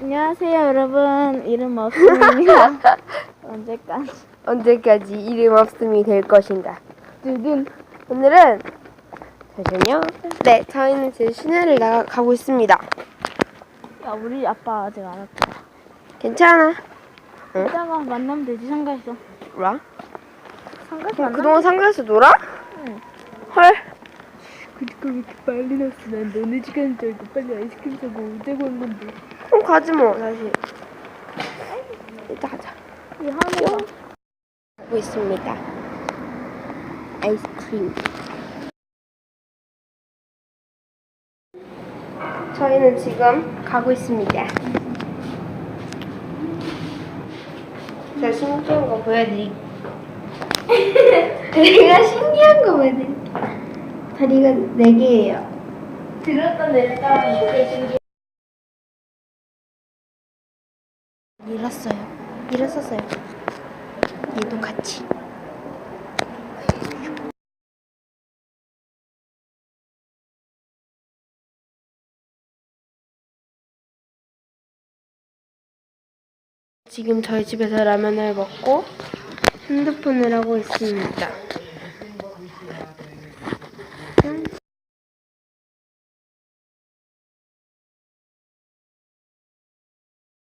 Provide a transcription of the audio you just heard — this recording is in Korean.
안녕하세요 여러분 이름 없습니다 언제까지 언제까지 이름 없음이 될 것인가? 두둔 오늘은 잠시만요. 네, 저희는 지금 시내를 나가고 있습니다. 야 우리 아빠 아직 안 왔다 괜찮아. 응? 이따가 만나면 되지 상가에서 뭐야? 상가에서 만나 그동안 상가에서 놀아? 응. 헐. 그니까 왜 이렇게 빨리 났어 난 너네 시간 줄 알고 빨리 아이스크림 사고 오자고 한 건데 그럼 가지 뭐 다시. 이따 가자. 이 하늘아 하고 있습니다. 아이스크림. 저희는 지금 가고 있습니다. 제가 신기한 거 보여드릴게요. 제가 신기한 거 보여드릴게요. 다리가 4개예요. 들었다 내렸다 하면 되게 신기해요. 일었어요. 일었었어요. 얘도 같이. 지금 저희 집에서 라면을 먹고 핸드폰을 하고 있습니다.